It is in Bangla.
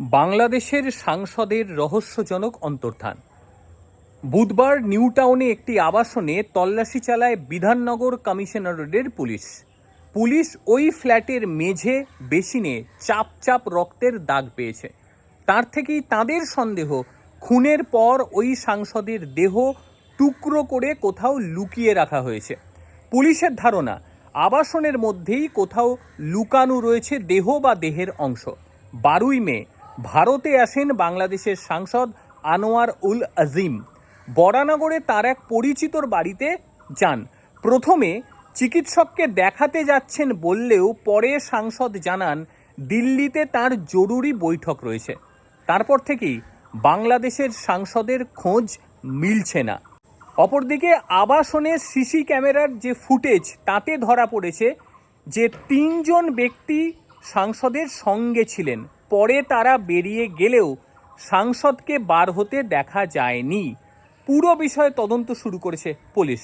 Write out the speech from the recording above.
বাংলাদেশের সাংসদের রহস্যজনক অন্তর্ধান। বুধবার নিউ টাউনে একটি আবাসনে তল্লাশি চালায় বিধাননগর কমিশনারেটের পুলিশ। পুলিশ ওই ফ্ল্যাটের মেঝে বেসিনে চাপ চাপ রক্তের দাগ পেয়েছে। তার থেকেই তাদের সন্দেহ, খুনের পর ওই সাংসদের দেহ টুকরো করে কোথাও লুকিয়ে রাখা হয়েছে। পুলিশের ধারণা, আবাসনের মধ্যেই কোথাও লুকানো রয়েছে দেহ বা দেহের অংশ। বারোই মে ভারতে আসেন বাংলাদেশের সাংসদ আনোয়ার উল আজিম। বরানগরে তার এক পরিচিতর বাড়িতে যান। প্রথমে চিকিৎসককে দেখাতে যাচ্ছেন বললেও পরে সাংসদ জানান, দিল্লিতে তার জরুরি বৈঠক রয়েছে। তারপর থেকেই বাংলাদেশের সাংসদের খোঁজ মিলছে না। অপরদিকে আবাসনের সিসি ক্যামেরার যে ফুটেজ, তাতে ধরা পড়েছে যে তিনজন ব্যক্তি সাংসদের সঙ্গে ছিলেন। পরে তারা বেরিয়ে গেলেও সাংসদকে বার হতে দেখা যায়নি। পুরো বিষয়ে তদন্ত শুরু করেছে পুলিশ।